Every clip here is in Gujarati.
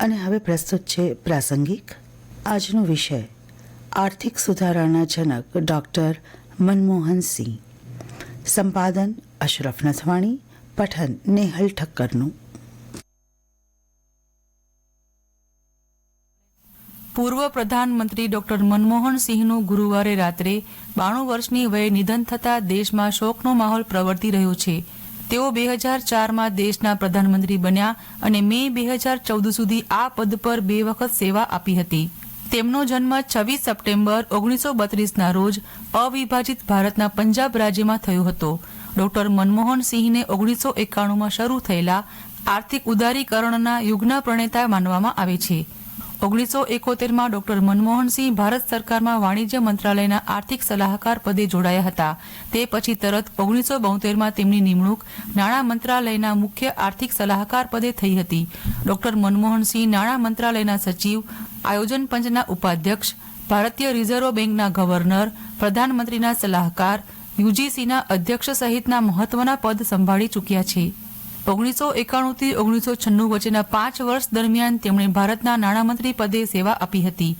અને હવે પ્રસ્તુત છે પ્રાસંગિક. આજનો વિષય, આર્થિક સુધારાના જનક ડોક્ટર મનમોહન સિંહ. સંપાદન અશરફ નથવાણી, પઠન નેહલ ઠક્કરનું. પૂર્વ પ્રધાનમંત્રી ડોક્ટર મનમોહન સિંહનું ગુરુવારે રાત્રે બાણું વર્ષની વયે નિધન થતાં દેશમાં શોકનો માહોલ પ્રવર્તી રહ્યો છે. તેઓ બે હજાર ચારમાં દેશના પ્રધાનમંત્રી બન્યા અને મે બે હજાર ચૌદ સુધી આ પદ પર બે વખત સેવા આપી હતી. તેમનો જન્મ છવ્વીસ સપ્ટેમ્બર ઓગણીસો બત્રીસના રોજ અવિભાજિત ભારતના પંજાબ રાજ્યમાં થયો હતો. ડોક્ટર મનમોહન સિંહને ઓગણીસો એકાણુંમાં શરૂ થયેલા આર્થિક ઉદારીકરણના યુગના પ્રણેતા માનવામાં આવે છે. ઓગણીસો એકોતેરમાં ડોક્ટર મનમોહનસિંહ ભારત સરકારમાં વાણિજ્ય મંત્રાલયના આર્થિક સલાહકાર પદે જોડાયા હતા. તે પછી તરત ઓગણીસો બોતેરમાં તેમની નિમણૂક નાણાં મંત્રાલયના મુખ્ય આર્થિક સલાહકાર પદે થઈ હતી. ડોક્ટર મનમોહનસિંહ નાણાં મંત્રાલયના સચિવ, આયોજન પંચના ઉપાધ્યક્ષ, ભારતીય રિઝર્વ બેંકના ગવર્નર, પ્રધાનમંત્રીના સલાહકાર, યુજીસીના અધ્યક્ષ સહિતના મહત્વના પદ સંભાળી ચૂક્યા છે. ઓગણીસો એકાણુંથી ઓગણીસો છન્નું વચ્ચેના પાંચ વર્ષ દરમિયાન તેમણે ભારતના નાણામંત્રી પદે સેવા આપી હતી.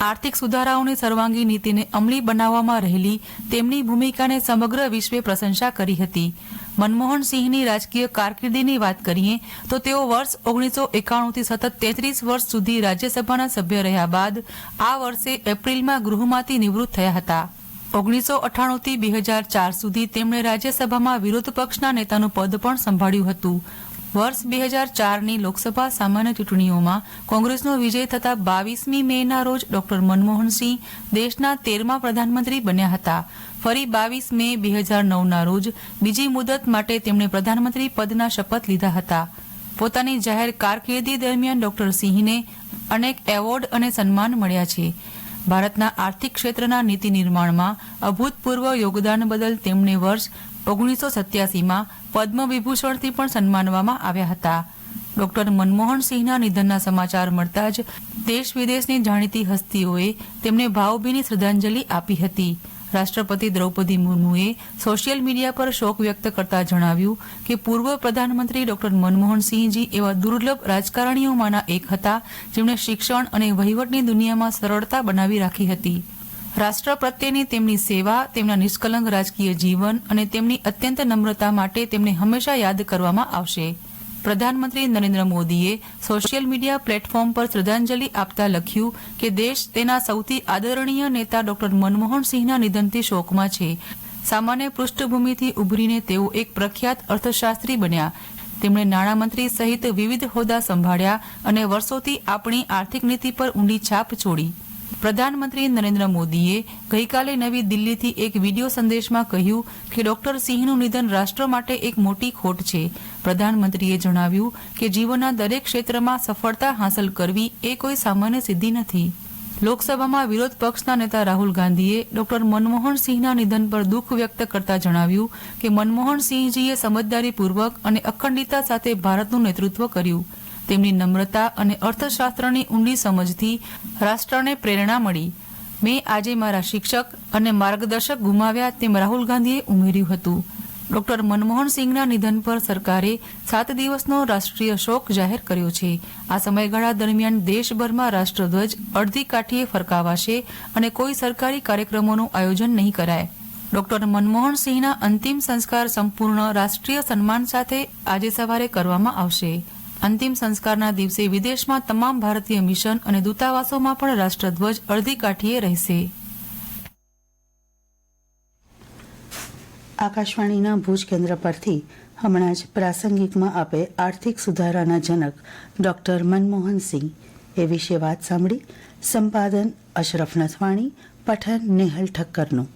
આર્થિક સુધારાઓની સર્વાંગી નીતિને અમલી બનાવવામાં રહેલી તેમની ભૂમિકાને સમગ્ર વિશ્વે પ્રશંસા કરી હતી. મનમોહન સિંહની રાજકીય કારકિર્દીની વાત કરીએ, તો તેઓ વર્ષ ઓગણીસો એકાણુંથી સતત તેત્રીસ વર્ષ સુધી રાજ્યસભાના સભ્ય રહ્યા બાદ આ વર્ષે એપ્રિલમાં ગૃહમાંથી નિવૃત્ત થયા હતા. ઓગણીસો અઠ્ઠાણુંથી બે હજાર ચાર સુધી તેમણે રાજ્યસભામાં વિરોધ પક્ષના નેતાનું પદ પણ સંભાળ્યું હતું. વર્ષ બે હજાર ચારની લોકસભા સામાન્ય ચૂંટણીઓમાં કોંગ્રેસનો વિજય થતા બાવીસમી મેના રોજ ડોક્ટર મનમોહનસિંહ દેશના તેરમા પ્રધાનમંત્રી બન્યા હતા. ફરી બાવીસ મે બે હજાર નવના રોજ બીજી મુદત માટે તેમણે પ્રધાનમંત્રી પદના શપથ લીધા હતા. પોતાની જાહેર કારકિર્દી દરમિયાન ડોક્ટર સિંહને અનેક એવોર્ડ અને સન્માન મળ્યા છે. ભારતના આર્થિક ક્ષેત્રના નીતિ નિર્માણમાં અભૂતપૂર્વ યોગદાન બદલ તેમને વર્ષ ઓગણીસો સત્યાસીમાં પદ્મ વિભૂષણથી પણ સન્માનવામાં આવ્યા હતા. ડોક્ટર મનમોહન સિંહના નિધનના સમાચાર મળતા જ દેશ વિદેશની જાણીતી હસ્તીઓએ તેમને ભાવભીની શ્રદ્ધાંજલિ આપી હતી. રાષ્ટ્રપતિ દ્રૌપદી મુર્મુએ સોશિયલ મીડિયા પર શોક વ્યક્ત કરતા જણાવ્યું કે પૂર્વ પ્રધાનમંત્રી ડોક્ટર મનમોહનસિંહજી એવા દુર્લભ રાજકારણીઓમાંના એક હતા જેમણે શિક્ષણ અને વહીવટની દુનિયામાં સરળતા બનાવી રાખી હતી. રાષ્ટ્ર પ્રત્યેની તેમની સેવા, તેમના નિષ્કલંક રાજકીય જીવન અને તેમની અત્યંત નમ્રતા માટે તેમને હંમેશા યાદ કરવામાં આવશે. પ્રધાનમંત્રી નરેન્દ્ર મોદીએ સોશિયલ મીડિયા પ્લેટફોર્મ પર શ્રદ્ધાંજલિ આપતા લખ્યું કે દેશ તેના સૌથી આદરણીય નેતા ડોક્ટર મનમોહન સિંહના નિધનથી શોકમાં છે. સામાન્ય પૃષ્ઠભૂમિથી ઉભરીને તેઓ એક પ્રખ્યાત અર્થશાસ્ત્રી બન્યા. તેમણે નાણામંત્રી સહિત વિવિધ હોદ્દા સંભાળ્યા અને વર્ષોથી આપણી આર્થિક નીતિ પર ઊંડી છાપ છોડી. પ્રધાનમંત્રી નરેન્દ્ર મોદીએ ગઈકાલે નવી દિલ્હીથી એક વીડિયો સંદેશમાં કહ્યું કે ડોક્ટર સિંહનું નિધન રાષ્ટ્ર માટે એક મોટી ખોટ છે. પ્રધાનમંત્રીએ જણાવ્યું કે જીવનના દરેક ક્ષેત્રમાં સફળતા હાંસલ કરવી એ કોઈ સામાન્ય સિદ્ધિ નથી. લોકસભામાં વિરોધ પક્ષના નેતા રાહુલ ગાંધીએ ડોક્ટર મનમોહન સિંહના નિધન પર દુઃખ વ્યક્ત કરતા જણાવ્યું કે મનમોહન સિંહજીએ સમજદારીપૂર્વક અને અખંડિતતા સાથે ભારતનું નેતૃત્વ કર્યું. તેમની નમ્રતા અને અર્થશાસ્ત્રની ઊંડી સમજથી રાષ્ટ્રને પ્રેરણા મળી. મેં આજે મારા શિક્ષક અને માર્ગદર્શક ગુમાવ્યા તેમ રાહુલ ગાંધીએ ઉમેર્યું હતું. ડોક્ટર મનમોહન સિંહના નિધન પર સરકારે સાત દિવસનો રાષ્ટ્રીય શોક જાહેર કર્યો છે. આ સમયગાળા દરમિયાન દેશભરમાં રાષ્ટ્રધ્વજ અડધી કાઠીએ ફરકાવાશે અને કોઈ સરકારી કાર્યક્રમોનું આયોજન નહીં કરાય. ડોક્ટર મનમોહન સિંહના અંતિમ સંસ્કાર સંપૂર્ણ રાષ્ટ્રીય સન્માન સાથે આજે સવારે કરવામાં આવશે. અંતિમ સંસ્કારના દિવસે વિદેશમાં તમામ ભારતીય મિશન અને દૂતાવાસોમાં પણ રાષ્ટ્રધ્વજ અડધી કાઠીએ રહેશે. આકાશવાણીના ભુજ કેન્દ્ર પરથી હમણાં જ પ્રાસંગિકમાં આપે આર્થિક સુધારાના જનક ડોક્ટર મનમોહન સિંહ. એ વિશે વાત સાંભળી સંપાદન અશરફ નથવાણી, પઠન નેહલ ઠક્કરનું.